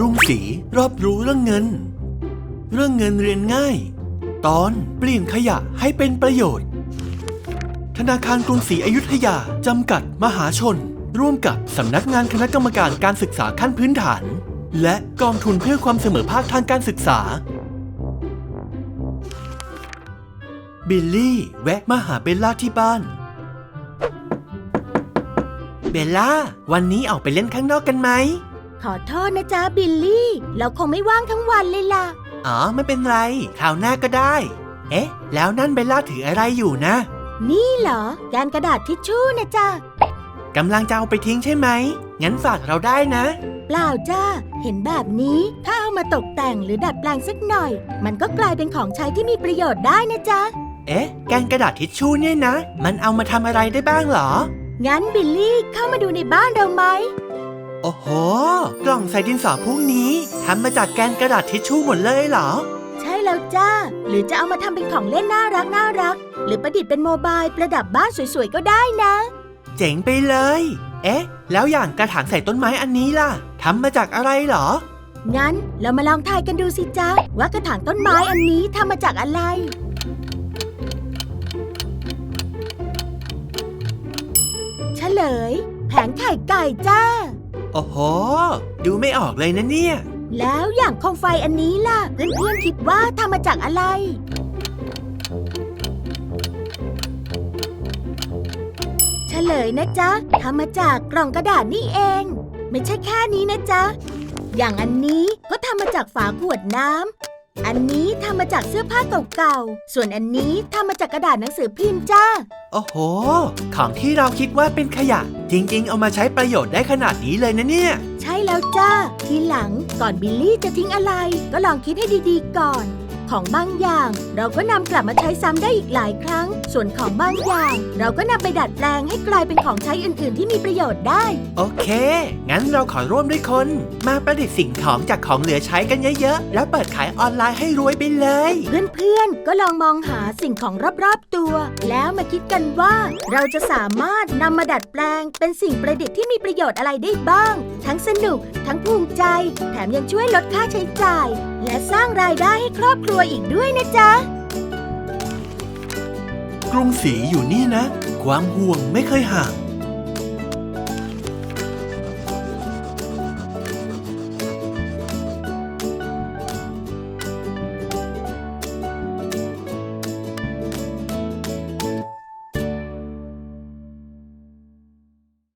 รุ่งศรีรอบรู้เรื่องเงิน เรื่องเงินเรียนง่าย ตอนเปลี่ยนขยะให้เป็นประโยชน์ ธนาคารกรุงศรีอยุธยา จำกัดมหาชน ร่วมกับสำนักงานคณะกรรมการการศึกษาขั้นพื้นฐาน และกองทุนเพื่อความเสมอภาคทางการศึกษา บิลลี่ แวะมาหาเบลล่าที่บ้าน เบลล่า วันนี้ออกไปเล่นข้างนอกกันไหม ขอโทษนะจ๊ะบิลลี่ เราคงไม่ว่างทั้งวันเลยล่ะ อ๋อ ไม่เป็นไร คราวหน้าก็ได้ เอ๊ะ แล้วนั่นเบลล่าถืออะไรอยู่นะ นี่เหรอ การกระดาษทิชชู่นะจ๊ะกำลังจะเอาไปทิ้งใช่ไหม งั้นฝากเราได้นะ เปล่าจ้า เห็นแบบนี้ ถ้าเอามาตกแต่งหรือดัดแปลงสักหน่อย มันก็กลายเป็นของใช้ที่มีประโยชน์ได้นะจ๊ะ เอ๊ะ แกนกระดาษทิชชู่เนี่ยนะ มันเอามาทำอะไรได้บ้างเหรอ งั้นบิลลี่เข้ามาดูในบ้านเราไหม โอ้โห กล่องใส่ดินสอพวกนี้ทำมาจากแกนกระดาษทิชชู่หมดเลยเหรอ ใช่แล้วจ้า หรือจะเอามาทำเป็นของเล่นน่ารักน่ารัก หรือประดิษฐ์เป็นโมบายประดับบ้านสวยๆก็ได้นะ เจ๋งไปเลย เอ๊ะ แล้วอย่างกระถางใส่ต้นไม้อันนี้ล่ะทำมาจากอะไรเหรอ งั้นเรามาลองทายกันดูสิจ๊ะว่ากระถางต้นไม้อันนี้ทำมาจากอะไรเฉลย แผงไข่ไก่จ้า โอ้โห ดูไม่ออกเลยนะเนี่ย แล้วอย่างโคมไฟอันนี้ล่ะ เพื่อนๆคิดว่าทำมาจากอะไร เฉลยนะจ๊ะทำมาจากกล่องกระดาษนี่เอง ไม่ใช่แค่นี้นะจ๊ะ อย่างอันนี้ก็ทำมาจากฝาขวดน้ำ อันนี้ทำมาจากเสื้อผ้าเก่าๆ ส่วนอันนี้ทำมาจากกระดาษหนังสือพิมพ์จ้า โอ้โห ของที่เราคิดว่าเป็นขยะ จริงๆ เอามาใช้ประโยชน์ได้ขนาดนี้เลยนะเนี่ย ใช่แล้วจ้า ทีหลังก่อนบิลลี่จะทิ้งอะไร ก็ลองคิดให้ดีๆก่อน ของบางอย่าง เราก็นำกลับมาใช้ซ้ำได้อีกหลายครั้ง ส่วนของบางอย่าง เราก็นำไปดัดแปลงให้กลายเป็นของใช้อื่น ๆ ที่มีประโยชน์ได้ โอเค งั้นเราขอร่วมด้วยคน มาประดิษฐ์สิ่งของจากของเหลือใช้กันเยอะๆ แล้วเปิดขายออนไลน์ให้รวยไปเลย เพื่อนๆ ก็ลองมองหาสิ่งของรอบๆตัว แล้วมาคิดกันว่าเราจะสามารถนำมาดัดแปลง เป็นสิ่งประดิษฐ์ที่มีประโยชน์อะไรได้บ้าง ทั้งสนุก ทั้งภูมิใจ แถมยังช่วยลดค่าใช้จ่าย และสร้างรายได้ให้ครอบครัวอีกด้วยนะจ๊ะ กรุงศรีอยู่นี่นะ ความห่วงไม่เคยห่าง